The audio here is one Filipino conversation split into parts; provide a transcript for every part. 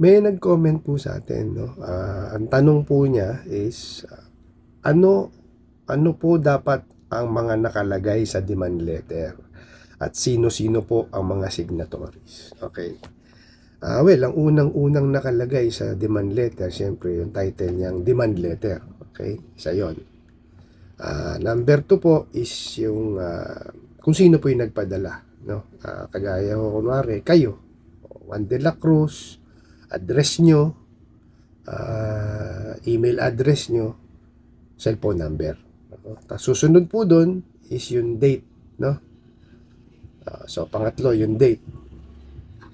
May nag-comment po sa atin, no? Ah, ang tanong po niya is, ah, ano, ano po dapat ang mga nakalagay sa demand letter? At sino-sino po ang mga signatories? Okay. Ah, well, ang unang-unang nakalagay sa demand letter, syempre, yung title niyang demand letter. Okay? Isa yon. Ah, number two po is yung ah, kung sino po yung nagpadala. No? Ah, kagaya ko, kunwari, kayo, Juan de la Cruz, address nyo, ah, email address nyo, cellphone number. Tapos susunod po doon is yung date. No? Ah, so, pangatlo, yung date.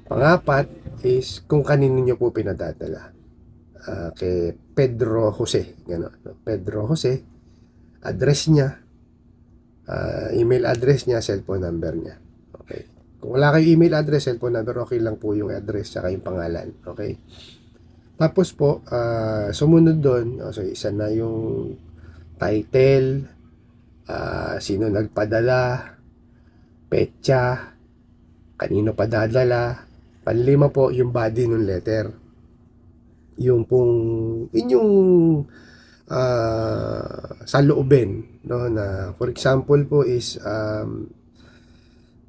Pangapat is kung kanino nyo po pinadadala. Ah, kay Pedro Jose. Gano'n, no? Pedro Jose. Address niya. ah, email address niya, cellphone number niya. Kung wala kayong email address, cellphone number, okay lang po yung address tsaka yung pangalan. Okay. Tapos po, ah, sumunod doon, oh, so isa na yung title, ah, sino nagpadala, petsa, kanino padadala, panlima po yung body ng letter. Yung pong, inyong ah, sa loobin, no, na for example po is um,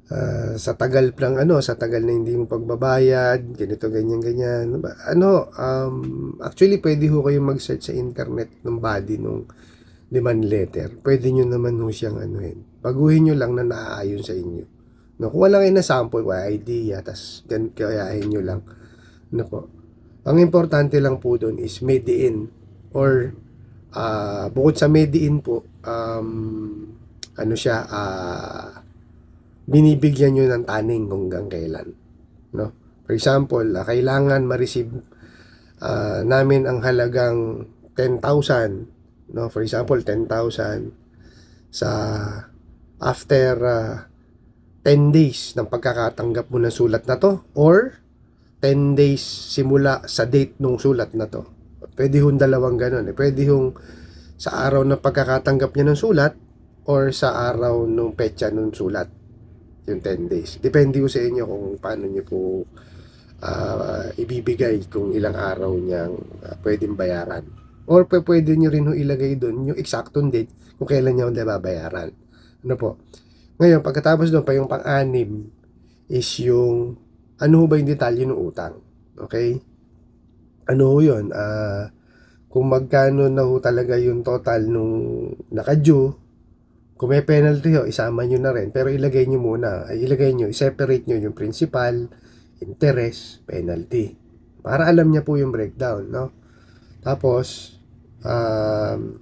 Ah, sa tagal ng ano, sa tagal na hindi mo pagbabayad, ganito, ganyan, ganyan. Ano, um, actually, pwede ho kayong mag-search sa internet ng body nung demand letter. Pwede nyo naman ho siyang anuhin. Baguhin nyo lang na naaayon sa inyo. No, kung wala kayo na sample, wala idea, tas gan kayahin nyo lang. Ano po. Ang importante lang po doon is made in or ah, bukod sa made in po, um, ano siya, ah, binibigyan nyo ng taning kung hanggang kailan. No? For example, ah, kailangan ma-receive ah, namin ang halagang 10,000. No? For example, 10,000 sa after ah, 10 days ng pagkakatanggap mo ng sulat na to or 10 days simula sa date nung sulat na to. Pwede hong dalawang ganun. Eh. Pwede hong sa araw ng pagkakatanggap niya ng sulat or sa araw nung petsa nung sulat yung 10 days. Depende ko sa inyo kung paano niyo po ah, ibibigay kung ilang araw niyang ah, pwedeng bayaran. Or pwede niyo rin ho ilagay doon yung exactong date kung kailan niya babayaran. Ano po? Ngayon, pagkatapos doon pa yung pang-anim is yung ano ba yung detalye ng utang. Okay? Ano ho yun? Ah, kung magkano na ho talaga yung total nung nakadue, kung may penalty ho, isama nyo na rin. Pero ilagay nyo muna, ay ilagay nyo, separate nyo yung principal, interest, penalty. Para alam niya po yung breakdown, no? Tapos, um,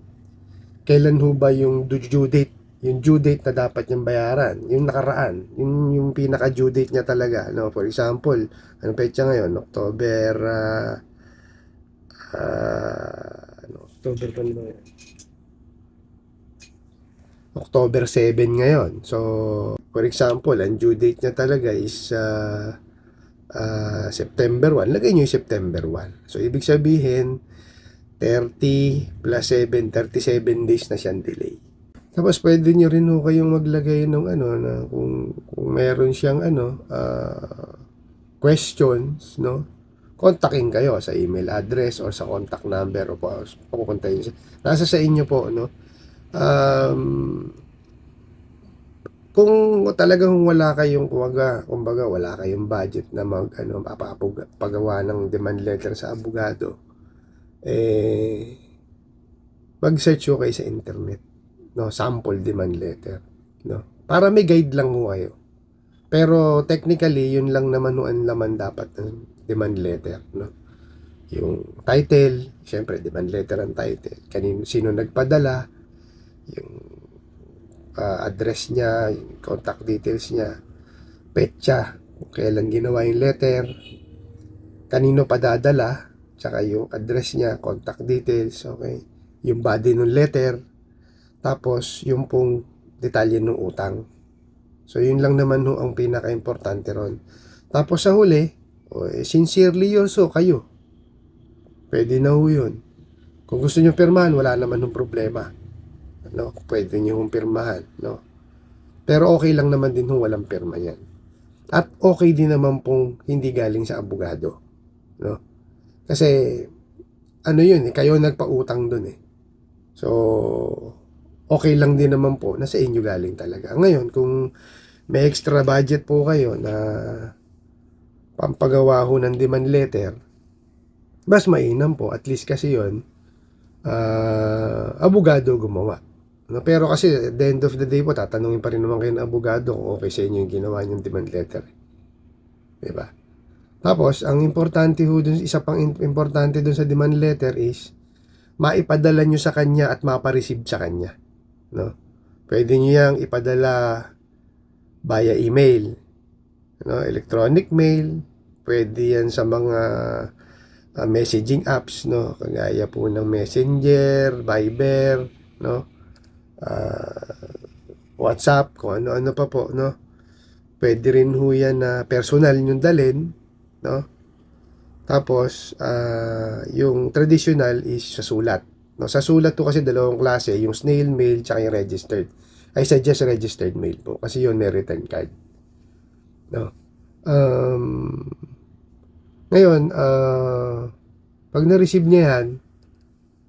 kailan ho ba yung due date? Yung due date na dapat niyang bayaran, yung nakaraan, yung, yung pinaka due date niya talaga, no? For example, anong petsa ngayon? October, ah, ah, ano, October pa nila? October 7 ngayon. So, for example, ang due date niya talaga is ah, ah, September 1. Lagay niyo yung September 1. So, ibig sabihin, 30 plus 7, 37 days na siyang delay. Tapos, pwede niyo rin ho kayong maglagay ng ano, na kung, kung meron siyang ano, ah, questions, no? Kontakin kayo sa email address or sa contact number o po, pupuntahin siya. Nasa sa inyo po, no? Um, kung talagang wala kayong kumbaga, kumbaga wala kayong budget na mag ano pagawa ng demand letter sa abogado eh mag-search ko kayo sa internet no? Sample demand letter no? Para may guide lang ho kayo. Pero technically yun lang naman ang laman dapat ng demand letter no? Yung title syempre demand letter ang title. Kanino sino nagpadala yung ah, address niya, yung contact details niya, petsa, kung kailan ginawa yung letter, kanino padadala, tsaka yung address niya, contact details, okay, yung body ng letter, tapos yung pong detalye ng utang. So, yun lang naman ho ang pinaka-importante ron. Tapos sa huli, o, eh, sincerely yoso kayo. Pwede na ho yun. Kung gusto nyo pirmahan, wala naman ng problema no? Pwede niyo hong no? Pero okay lang naman din kung walang pirma yan. At okay din naman pong hindi galing sa abogado, no? Kasi, ano yun eh, kayo nagpautang dun eh. So, okay lang din naman po na sa inyo galing talaga. Ngayon, kung may extra budget po kayo na pampagawa ho ng demand letter, mas mainam po. At least kasi yon ah, abogado gumawa. No, pero kasi at the end of the day po, tatanungin pa rin naman kayo ng abogado kung okay sa inyo yung ginawa niyong demand letter. Diba? Tapos, ang importante ho dun, isa pang importante dun sa demand letter is, maipadala nyo sa kanya at mapareceive sa kanya. No? Pwede nyo yang ipadala via email, no? electronic mail, pwede yan sa mga uh, messaging apps, no? kagaya po ng Messenger, Viber, no? Uh, WhatsApp, kung ano-ano pa po, no? Pwede rin ho yan na personal yung dalin, no? Tapos, ah, yung traditional is sa sulat. No, sa sulat to kasi dalawang klase, yung snail mail tsaka yung registered. I suggest registered mail po kasi yun may return card. No. Um, ngayon, ah, pag na-receive niya yan,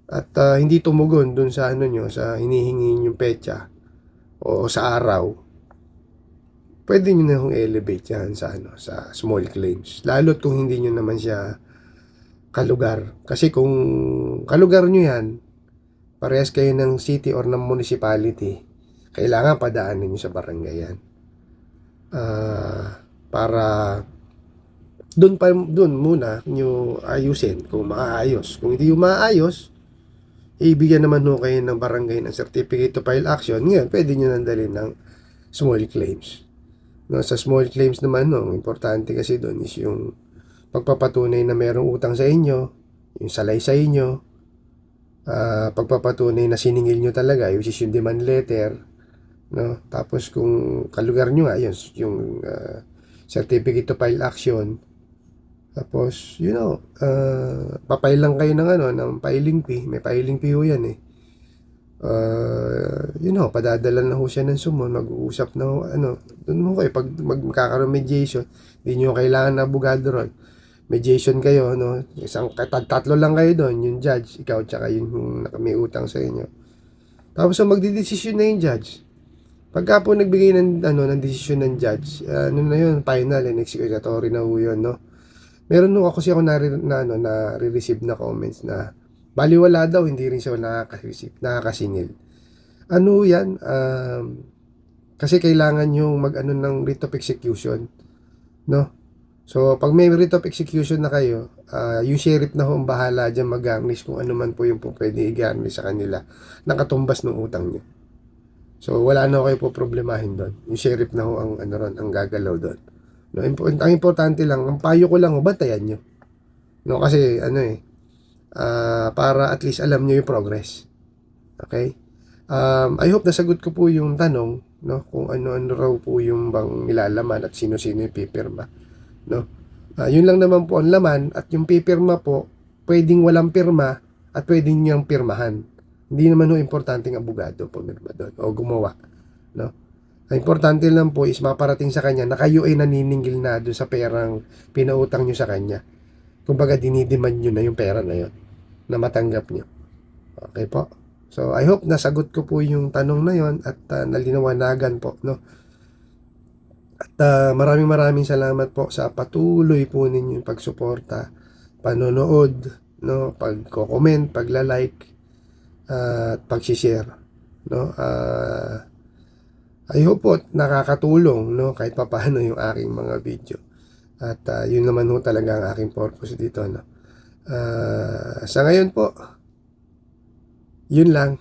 at ah, hindi tumugon dun sa ano nyo, sa hinihingi yung petsa o sa araw, pwede nyo na hong elevate yan sa ano, sa small claims. Lalo't kung hindi nyo naman siya kalugar. Kasi kung kalugar nyo yan, parehas kayo ng city or ng municipality, kailangan padaanin nyo sa barangay yan. Ah, para doon pa doon muna nyo ayusin kung maayos. Kung hindi yung maayos, ibigyan naman ho kayo ng barangay ng certificate to file action. Ngayon, pwede nyo nandalin ng small claims. No, sa small claims naman, no, importante kasi doon is yung pagpapatunay na merong utang sa inyo, yung salay sa inyo, ah, pagpapatunay na siningil nyo talaga, which is yung demand letter, no? Tapos kung kalugar nyo nga, yun, yung ah, certificate to file action, tapos, you know, uh, papay lang kayo ng ano, ng filing fee. May filing fee ho yan eh. Uh, you know, padadala na ho siya ng sumon, mag-uusap na ho, ano, doon mo kayo, pag magkakaroon mediation, hindi nyo kailangan na abogado ron. Mediation kayo, no, isang tat- tatlo lang kayo doon, yung judge, ikaw, tsaka yung may utang sa inyo. Tapos, so, magdidesisyon na yung judge. Pagka po nagbigay ng, ano, ng desisyon ng judge, uh, ano na yun, final and executory na ho yun, no. Meron nung ako kasi ako na, na, ano, na re-receive na comments na baliwala daw, hindi rin siya nakaka-receive, nakakasingil. Ano yan? Um, kasi kailangan yung mag-ano ng writ of execution. No? So, pag may writ of execution na kayo, uh, yung sheriff na ho ang bahala dyan mag-garnish kung ano man po yung po pwede i-garnish sa kanila. Nakatumbas ng utang nyo. So, wala na kayo po problemahin doon. Yung sheriff na ho ang, ano ron, ang gagalaw doon. No, ang importante lang, ang payo ko lang, bantayan nyo. No, kasi ano eh, uh, para at least alam nyo yung progress. Okay? Um, I hope nasagot ko po yung tanong, no, kung ano-ano raw po yung bang nilalaman at sino-sino yung pipirma. No? Uh, yun lang naman po ang laman at yung pipirma po, pwedeng walang pirma at pwedeng niyang pirmahan. Hindi naman ho importanteng abogado pumirma doon o gumawa. No? Ang importante lang po is maparating sa kanya na kayo ay naniningil na doon sa perang pinautang nyo sa kanya. Kumbaga dinidiman nyo na yung pera na yon na matanggap nyo. Okay po? So I hope nasagot ko po yung tanong na yon at uh, nalinawanagan po. No? At uh, maraming maraming salamat po sa patuloy po ninyong pagsuporta, panonood, no, pagko-comment, pagla-like, uh, at pag-share. No? Uh, I hope po nakakatulong no kahit papaano yung aking mga video. At uh, yun naman ho talaga ang aking purpose dito no. Uh, sa ngayon po, yun lang.